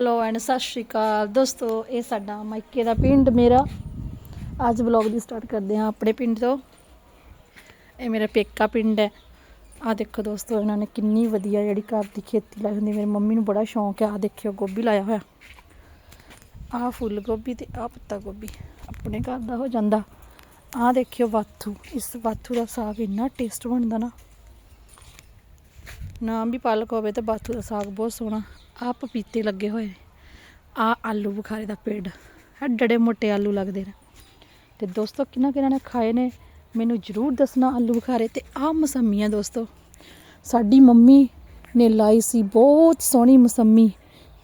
Hello and ਸਤਿ ਸ਼੍ਰੀ ਅਕਾਲ। ਦੋਸਤੋ, ਇਹ ਸਾਡਾ ਮਾਇਕੇ ਦਾ ਪਿੰਡ ਮੇਰਾ। ਅੱਜ ਵਲੌਗ ਦੀ ਸਟਾਰਟ ਕਰਦੇ ਹਾਂ ਆਪਣੇ ਪਿੰਡ ਤੋਂ। ਇਹ ਮੇਰਾ ਪੇਕਾ ਪਿੰਡ ਹੈ। ਆ ਦੇਖੋ ਦੋਸਤੋ, ਇਹਨਾਂ ਨੇ ਕਿੰਨੀ ਵਧੀਆ ਜਿਹੜੀ ਘਰ ਦੀ ਖੇਤੀ ਲਾਈ ਹੁੰਦੀ ਮੇਰੀ ਮੰਮੀ ਨੂੰ ਬੜਾ ਸ਼ੌਂਕ ਹੈ। ਆ ਦੇਖਿਓ, ਗੋਭੀ ਲਾਇਆ ਹੋਇਆ। ਆ ਫੁੱਲ ਗੋਭੀ ਤੇ ਆ ਪੱਤਾ ਗੋਭੀ। ਆਪਣੇ ਘਰ ਦਾ ਹੋ ਜਾਂਦਾ। ਆ ਦੇਖਿਓ ਵਾਥੂ। ਇਸ ਵਾਥੂ ਦਾ ਸਾਗ ਇੰਨਾ ਟੇਸਟ ਬਣਦਾ ਨਾ। ਨਾਮ ਵੀ ਪਾਲਕ ਹੋਵੇ ਤੇ ਬਾਥੂ ਦਾ ਸਾਗ ਬਹੁਤ ਸੋਹਣਾ। ਆ ਪਪੀਤੇ ਲੱਗੇ ਹੋਏ ਆ ਆਲੂ ਬੁਖਾਰੇ ਦਾ ਪੇੜ। ਐਡੜੇ ਮੋਟੇ ਆਲੂ ਲੱਗਦੇ ਨੇ। ਤੇ ਦੋਸਤੋ ਕਿਹਨਾਂ ਕਿਹਨਾਂ ਨੇ ਖਾਏ ਨੇ, ਮੈਨੂੰ ਜਰੂਰ ਦੱਸਣਾ ਆਲੂ ਬੁਖਾਰੇ ਤੇ ਆ ਮਸੰਮੀਆਂ ਦੋਸਤੋ। ਸਾਡੀ ਮੰਮੀ ਨੇ ਲਾਈ ਸੀ ਬਹੁਤ ਸੋਹਣੀ ਮਸੰਮੀ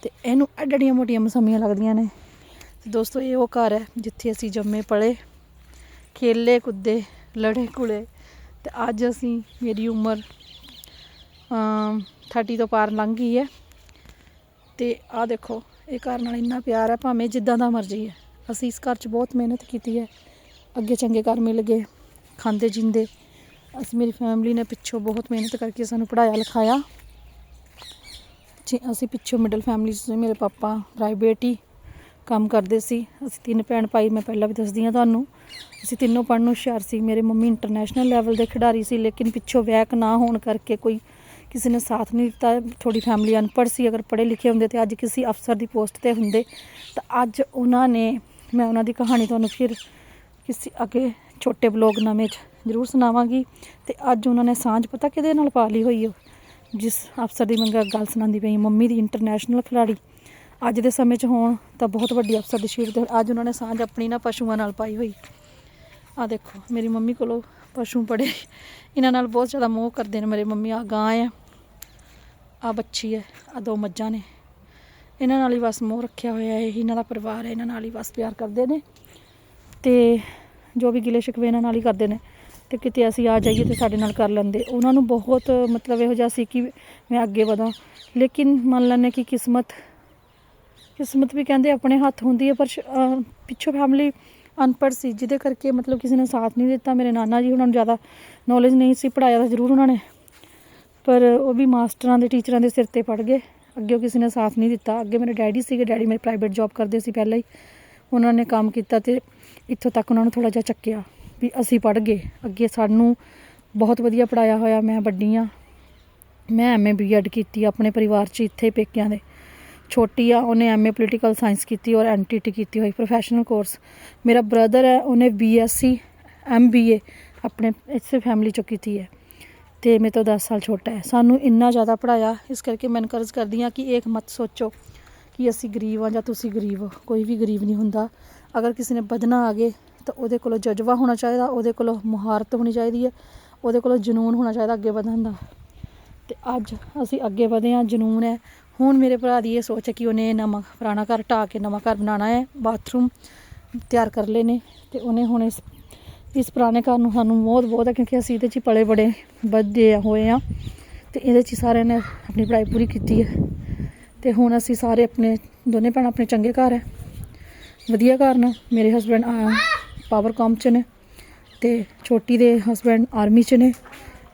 ਤੇ ਇਹਨੂੰ ਐਡੜੀਆਂ ਮੋਟੀਆਂ ਮਸੰਮੀਆਂ ਲੱਗਦੀਆਂ ਨੇ। ਤੇ ਦੋਸਤੋ, ਇਹ ਉਹ ਘਰ ਹੈ ਜਿੱਥੇ ਅਸੀਂ ਜੰਮੇ ਪਲੇ ਖੇਲੇ ਕੁੱਦੇ ਲੜੇ ਕੁਲੇ ਤੇ ਅੱਜ ਅਸੀਂ ਮੇਰੀ ਉਮਰ 30 ਤੋਂ ਪਾਰ ਲੰਘ ਗਈ ਹੈ। ਤੇ ਆਹ ਦੇਖੋ, ਇਹ ਘਰ ਨਾਲ ਇੰਨਾ ਪਿਆਰ ਹੈ, ਭਾਵੇਂ ਜਿੱਦਾਂ ਦਾ ਮਰਜ਼ੀ ਹੈ। ਅਸੀਂ ਇਸ ਘਰ 'ਚ ਬਹੁਤ ਮਿਹਨਤ ਕੀਤੀ ਹੈ। ਅੱਗੇ ਚੰਗੇ ਘਰ ਮਿਲ ਗਏ, ਖਾਂਦੇ ਜਿੰਦੇ। ਅਸੀਂ ਮੇਰੀ ਫੈਮਿਲੀ ਨੇ ਪਿੱਛੋਂ ਬਹੁਤ ਮਿਹਨਤ ਕਰਕੇ ਸਾਨੂੰ ਪੜਾਇਆ ਲਿਖਾਇਆ। ਜੀ, ਅਸੀਂ ਪਿੱਛੋਂ ਮਿਡਲ ਫੈਮਿਲੀ 'ਚ ਸੀ। ਮੇਰੇ ਪਾਪਾ ਪ੍ਰਾਈਵੇਟ ਹੀ ਕੰਮ ਕਰਦੇ ਸੀ। ਅਸੀਂ ਤਿੰਨ ਭੈਣ ਭਾਈ, ਮੈਂ ਪਹਿਲਾਂ ਵੀ ਦੱਸਦੀ ਹਾਂ ਤੁਹਾਨੂੰ। ਅਸੀਂ ਤਿੰਨੋਂ ਪੜ੍ਹਨ ਨੂੰ ਹੁਸ਼ਿਆਰ ਸੀ। ਮੇਰੇ ਮੰਮੀ ਇੰਟਰਨੈਸ਼ਨਲ ਲੈਵਲ ਦੇ ਖਿਡਾਰੀ ਸੀ, ਲੇਕਿਨ ਪਿੱਛੋਂ ਵੈਕ ਨਾ ਹੋਣ ਕਰਕੇ ਕੋਈ ਕਿਸੇ ਨੇ ਸਾਥ ਨਹੀਂ ਦਿੱਤਾ ਥੋੜੀ ਫੈਮਿਲੀ ਅਨਪੜ੍ਹ ਸੀ, ਅਗਰ ਪੜ੍ਹੇ ਲਿਖੇ ਹੁੰਦੇ ਤੇ ਅੱਜ ਕਿਸੇ ਅਫਸਰ ਦੀ ਪੋਸਟ ਤੇ ਹੁੰਦੇ, ਤਾਂ ਅੱਜ ਉਹਨਾਂ ਨੇ, ਮੈਂ ਉਹਨਾਂ ਦੀ ਕਹਾਣੀ ਤੁਹਾਨੂੰ ਫਿਰ ਕਿਸੇ ਅੱਗੇ ਛੋਟੇ ਬਲੌਗ ਨਵੇਂ 'ਚ ਜ਼ਰੂਰ ਸੁਣਾਵਾਂਗੀ ਤੇ ਅੱਜ ਉਹਨਾਂ ਨੇ ਸਾਂਝ ਪਤਾ ਕਿਹਦੇ ਨਾਲ ਪਾ ਲਈ ਹੋਈ ਹੈ ਜਿਸ ਅਫਸਰ ਦੀ ਮੈਂ ਗੱਲ ਸੁਣਾਉਂਦੀ ਪਈ ਮੰਮੀ ਦੀ ਇੰਟਰਨੈਸ਼ਨਲ ਖਿਡਾਰੀ। ਅੱਜ ਦੇ ਸਮੇਂ 'ਚ ਹੋਣ ਤਾਂ ਬਹੁਤ ਵੱਡੀ ਅਫਸਰ ਦੀ ਸ਼ੀਟ ਤੇ, ਅੱਜ ਉਹਨਾਂ ਨੇ ਸਾਂਝ ਆਪਣੀ ਨਾ ਪਸ਼ੂਆਂ ਨਾਲ ਪਾਈ ਹੋਈ। ਆ ਦੇਖੋ, ਮੇਰੀ ਮੰਮੀ ਕੋਲੋਂ ਪਸ਼ੂ ਬੜੇ। ਇਹਨਾਂ ਨਾਲ ਬਹੁਤ ਜ਼ਿਆਦਾ ਮੋਹ ਕਰਦੇ ਨੇ ਮੇਰੇ ਮੰਮੀ। ਆ ਗਾਂ ਆ ਆ ਬੱਚੀ ਹੈ ਆ ਦੋ ਮੱਝਾਂ ਨੇ। ਇਹਨਾਂ ਨਾਲ ਹੀ ਬਸ ਮੋਹ ਰੱਖਿਆ ਹੋਇਆ ਹੈ ਇਹਨਾਂ ਦਾ ਪਰਿਵਾਰ ਹੈ, ਇਹਨਾਂ ਨਾਲ ਹੀ ਬਸ ਪਿਆਰ ਕਰਦੇ ਨੇ। ਤੇ ਜੋ ਵੀ ਗਿਲੇ ਸ਼ਿਕਵੇ ਇਹਨਾਂ ਨਾਲ ਹੀ ਕਰਦੇ ਨੇ। ਤੇ ਕਿਤੇ ਅਸੀਂ ਆ ਜਾਈਏ ਤੇ ਸਾਡੇ ਨਾਲ ਕਰ ਲੈਂਦੇ। ਉਹਨਾਂ ਨੂੰ ਬਹੁਤ ਮਤਲਬ ਇਹੋ ਜਿਹਾ ਸੀ ਕਿ ਮੈਂ ਅੱਗੇ ਵਧਾਂ। ਲੇਕਿਨ ਮੰਨ ਲੈਂਦੇ ਕਿ ਕਿਸਮਤ ਕਿਸਮਤ ਵੀ ਕਹਿੰਦੇ ਆਪਣੇ ਹੱਥ ਹੁੰਦੀ ਹੈ, ਪਰ ਪਿੱਛੋਂ ਫੈਮਿਲੀ ਅਨਪੜ੍ਹ ਸੀ, ਜਿਹਦੇ ਕਰਕੇ ਮਤਲਬ ਕਿਸੇ ਨੇ ਸਾਥ ਨਹੀਂ ਦਿੱਤਾ। ਮੇਰੇ ਨਾਨਾ ਜੀ ਉਹਨਾਂ ਨੂੰ ਜ਼ਿਆਦਾ ਨੌਲੇਜ ਨਹੀਂ ਸੀ ਪੜਾਇਆ ਤਾਂ ਜ਼ਰੂਰ ਉਹਨਾਂ ਨੇ। ਪਰ ਉਹ ਵੀ ਮਾਸਟਰਾਂ ਦੇ, ਟੀਚਰਾਂ ਦੇ ਸਿਰ ਤੇ ਪੜ ਗਏ। ਅੱਗੇ ਉਹ ਕਿਸੇ ਨੇ ਸਾਥ ਨਹੀਂ ਦਿੱਤਾ। ਅੱਗੇ ਮੇਰੇ ਡੈਡੀ ਸੀਗੇ, ਡੈਡੀ ਮੇਰੇ ਪ੍ਰਾਈਵੇਟ ਜੌਬ ਕਰਦੇ ਸੀ ਪਹਿਲਾਂ ਹੀ। ਉਹਨਾਂ ਨੇ ਕੰਮ ਕੀਤਾ ਤੇ ਇੱਥੋਂ ਤੱਕ ਉਹਨਾਂ ਨੂੰ ਥੋੜਾ ਜਿਹਾ ਚੱਕਿਆ ਵੀ ਅਸੀਂ ਪੜ ਗਏ। ਅੱਗੇ ਸਾਨੂੰ ਬਹੁਤ ਵਧੀਆ ਪੜਾਇਆ ਹੋਇਆ, ਮੈਂ ਵੱਡੀ ਹਾਂ। ਮੈਂ ਐਮਏ ਬੀਐਡ ਕੀਤੀ, ਆਪਣੇ ਪਰਿਵਾਰ 'ਚ ਇੱਥੇ ਪੇਕਿਆਂ ਦੇ। ਛੋਟੀ ਆ, ਉਹਨੇ ਐਮਏ ਪੋਲੀਟੀਕਲ ਸਾਇੰਸ ਕੀਤੀ ਔਰ ਐਨਟੀਟੀ ਕੀਤੀ ਹੋਈ ਪ੍ਰੋਫੈਸ਼ਨਲ ਕੋਰਸ ਮੇਰਾ ਬ੍ਰਦਰ ਹੈ, ਉਹਨੇ ਬੀਐਸਸੀ ਐਮਬੀਏ ਆਪਣੇ, ਇਸੇ ਫੈਮਿਲੀ ਚੋਂ ਕੀਤੀ ਹੈ। ਤੇ ਮੇਰੇ ਤੋਂ 10 ਸਾਲ ਛੋਟਾ ਹੈ। ਸਾਨੂੰ ਇੰਨਾ ਜ਼ਿਆਦਾ ਪੜਾਇਆ ਇਸ ਕਰਕੇ ਮੈਂ ਇਨਕਰੇਜ ਕਰਦੀ ਹਾਂ ਕਿ ਇੱਕ ਮਤ ਸੋਚੋ ਕਿ ਅਸੀਂ ਗਰੀਬ ਹਾਂ ਜਾਂ ਤੁਸੀਂ ਗਰੀਬ ਹੋ। ਕੋਈ ਵੀ ਗਰੀਬ ਨਹੀਂ ਹੁੰਦਾ। ਅਗਰ ਕਿਸੇ ਨੇ ਵਧਣਾ ਆਗੇ, ਤਾਂ ਉਹਦੇ ਕੋਲੋਂ ਜਜ਼ਬਾ ਹੋਣਾ ਚਾਹੀਦਾ, ਉਹਦੇ ਕੋਲੋਂ ਮੁਹਾਰਤ ਹੋਣੀ ਚਾਹੀਦੀ ਹੈ, ਉਹਦੇ ਕੋਲੋਂ ਜਨੂਨ ਹੋਣਾ ਚਾਹੀਦਾ ਅੱਗੇ ਵਧਣ ਦਾ। ਤੇ ਅੱਜ ਅਸੀਂ ਅੱਗੇ ਵਧੇ ਹਾਂ, ਜਨੂਨ ਹੈ। ਹੁਣ ਮੇਰੇ ਭਰਾ ਦੀ ਇਹ ਸੋਚ ਹੈ ਕਿ ਉਹਨੇ ਨਵਾਂ ਪੁਰਾਣਾ ਘਰ ਢਾਹ ਕੇ ਨਵਾਂ ਘਰ ਬਣਾਉਣਾ ਹੈ ਬਾਥਰੂਮ ਤਿਆਰ ਕਰ ਲਏ ਨੇ ਤੇ ਉਹਨੇ ਹੁਣ ਇਸ ਇਸ ਪੁਰਾਣੇ ਘਰ ਨੂੰ ਸਾਨੂੰ ਬਹੁਤ ਬਹੁਤ ਹੈ ਕਿਉਂਕਿ ਅਸੀਂ ਇਹਦੇ 'ਚ ਪਲੇ ਬੜੇ ਵੱਧੇ ਹੋਏ ਆ ਤੇ ਇਹਦੇ 'ਚ ਸਾਰਿਆਂ ਨੇ ਆਪਣੀ ਪੜ੍ਹਾਈ ਪੂਰੀ ਕੀਤੀ ਹੈ ਤੇ ਹੁਣ ਅਸੀਂ ਸਾਰੇ ਆਪਣੇ ਦੋਨੇ ਭੈਣਾਂ ਆਪਣੇ ਚੰਗੇ ਘਰ ਹੈ, ਵਧੀਆ ਘਰ ਨੇ, ਮੇਰੇ ਹਸਬੰਡ ਪਾਵਰ ਕਾਮ 'ਚ ਨੇ ਤੇ ਛੋਟੀ ਦੇ ਹਸਬੰਡ ਆਰਮੀ 'ਚ ਨੇ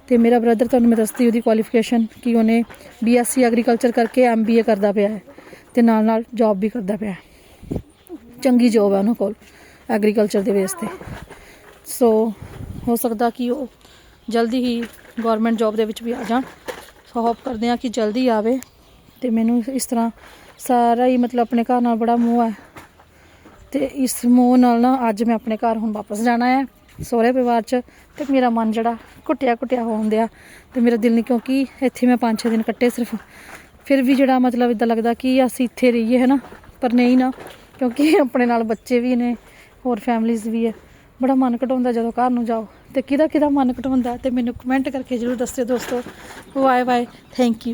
ਤੇ ਮੇਰਾ ਬ੍ਰਦਰ ਤੁਹਾਨੂੰ ਮੈਂ ਦੱਸਦੀ ਉਹਦੀ ਕੁਆਲੀਫਿਕੇਸ਼ਨ ਕਿ ਉਹਨੇ ਬੀਐਸਸੀ ਐਗਰੀਕਲਚਰ ਕਰਕੇ ਐਮਬੀਏ ਕਰਦਾ ਪਿਆ ਹੈ ਤੇ ਨਾਲ ਨਾਲ ਜੌਬ ਵੀ ਕਰਦਾ ਪਿਆ ਹੈ। ਚੰਗੀ ਜੌਬ ਹੈ ਉਹਨਾਂ ਕੋਲ ਐਗਰੀਕਲਚਰ ਦੇ ਬੇਸ ਤੇ। ਸੋ ਹੋ ਸਕਦਾ ਕਿ ਉਹ ਜਲਦੀ ਹੀ ਗਵਰਨਮੈਂਟ ਜੌਬ ਦੇ ਵਿੱਚ ਵੀ ਆ ਜਾਣ। ਸੋ ਹੋਪ ਕਰਦੇ ਹਾਂ ਕਿ ਜਲਦੀ ਆਵੇ ਤੇ ਮੈਨੂੰ ਇਸ ਤਰ੍ਹਾਂ ਸਾਰਾ ਹੀ ਮਤਲਬ ਆਪਣੇ ਘਰ ਨਾਲ ਬੜਾ ਮੋਹ ਹੈ। ਤੇ ਇਸ ਮੋਹ ਨਾਲ ਨਾ ਅੱਜ ਮੈਂ ਆਪਣੇ ਘਰ ਹੁਣ ਵਾਪਸ ਜਾਣਾ ਹੈ। ਸਹੁਰੇ ਪਰਿਵਾਰ ਚ ਤੇ ਮੇਰਾ ਮਨ ਜਿਹੜਾ ਘੁੱਟਿਆ ਘੁੱਟਿਆ ਹੋਣ ਦਿਆ ਤੇ ਮੇਰਾ ਦਿਲ ਨਹੀਂ ਕਿਉਂਕਿ ਇੱਥੇ ਮੈਂ 5-6 ਦਿਨ ਕੱਟੇ ਸਿਰਫ। ਫਿਰ ਵੀ ਜਿਹੜਾ ਮਤਲਬ ਇਦਾਂ ਲੱਗਦਾ ਕਿ ਅਸੀਂ ਇੱਥੇ ਰਹੀਏ ਹੈ ਨਾ ਪਰ ਨਹੀਂ ਨਾ, ਕਿਉਂਕਿ ਆਪਣੇ ਨਾਲ ਬੱਚੇ ਵੀ ਨੇ, ਹੋਰ ਫੈਮਲੀਜ਼ ਵੀ ਹੈ। ਬੜਾ ਮਨ ਘਟਾਉਂਦਾ ਜਦੋਂ ਘਰ ਨੂੰ ਜਾਓ। ਤੇ ਕਿਹਦਾ ਕਿਹਦਾ ਮਨ ਘਟਾਉਂਦਾ? ਤੇ ਮੈਨੂੰ ਕਮੈਂਟ ਕਰਕੇ ਜਰੂਰ ਦੱਸਿਓ ਦੋਸਤੋ। Bye bye thank you